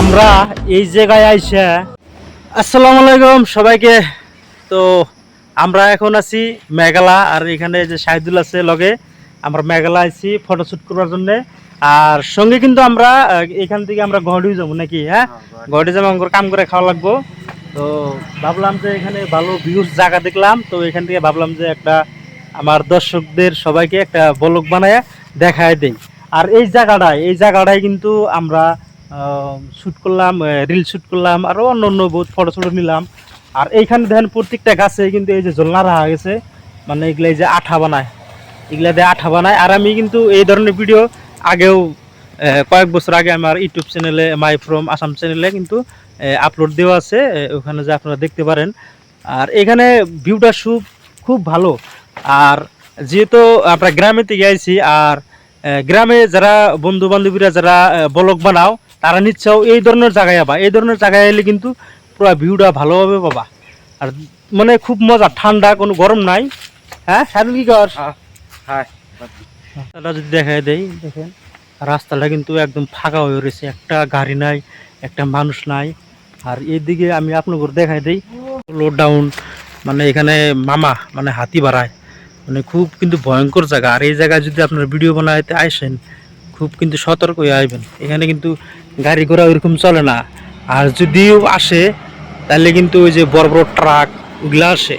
আমরা এই জায়গায় আইসা আসসালামু আলাইকুম সবাইকে। তো আমরা এখন আছি মেঘালা আর এখানে যে শাহিদুল আছে লগে আমরা মেঘালা আইছি ফটোশ্যুট করার জন্য। আর সঙ্গে কিন্তু আমরা এখান থেকে আমরা গহডিও যাব নাকি হ্যাঁ? গহডি যাব আমার কাম করে খাওয়া লাগবো। তো ভাবলাম যে এখানে ভালো ভিউজ জায়গা দেখলাম তো এখান থেকে ভাবলাম যে একটা আমার দর্শকদের সবাইকে একটা বলক বানায় দেখায় দেই। আর এই জায়গাটায় এই জায়গাটায় কিন্তু আমরা শ্যুট করলাম রিল শ্যুট করলাম আরও অন্য অন্য বহুত ফটো ফটো নিলাম। আর এইখানে দেখেন প্রত্যেকটা গাছে কিন্তু এই যে জলনা রাখা গেছে। মানে এগুলা যে আঠা বানায়। এগুলা দিয়ে আঠা বানায়। আর আমি কিন্তু এই ধরনের ভিডিও আগেও কয়েক বছর আগে আমার ইউটিউব চ্যানেলে মাই ফ্রম আসাম চ্যানেলে কিন্তু আপলোড দেওয়া আছে। ওখানে যে আপনারা দেখতে পারেন। আর এখানে ভিউটা খুব খুব ভালো। আর যেহেতু আমরা গ্রামেতে আইছি, আর গ্রামে যারা বন্ধু বান্ধবীরা যারা ব্লগ বানাও তারা নিশ্চয় এই ধরনের জায়গায় আবা এই ধরনের জায়গায় এলে কিন্তু পুরো ভিউটা ভালোভাবে পাবা আর মানে খুব মজা ঠান্ডা কোনো গরম নাই। হ্যাঁ? সারুল কি কর? রাস্তাটা যদি দেখায় দেই দেখেন রাস্তাটা কিন্তু একদম ফাঁকা হয়ে রয়েছে। একটা গাড়ি নাই একটা মানুষ নাই। আর এদিকে আমি আপনাদের দেখাই দেই লডডাউন মানে এখানে মামা মানে হাতি বাড়ায় মানে খুব কিন্তু ভয়ঙ্কর জায়গা। আর এই জায়গায় যদি আপনার ভিডিও বানাইতে আসেন খুব কিন্তু সতর্ক হয়ে আসবেন এখানে কিন্তু গাড়ি ঘোড়া ওইরকম চলে না। আর যদিও আসে, তাহলে কিন্তু ওই যে বড় বড় ট্রাক ওগুলো আসে।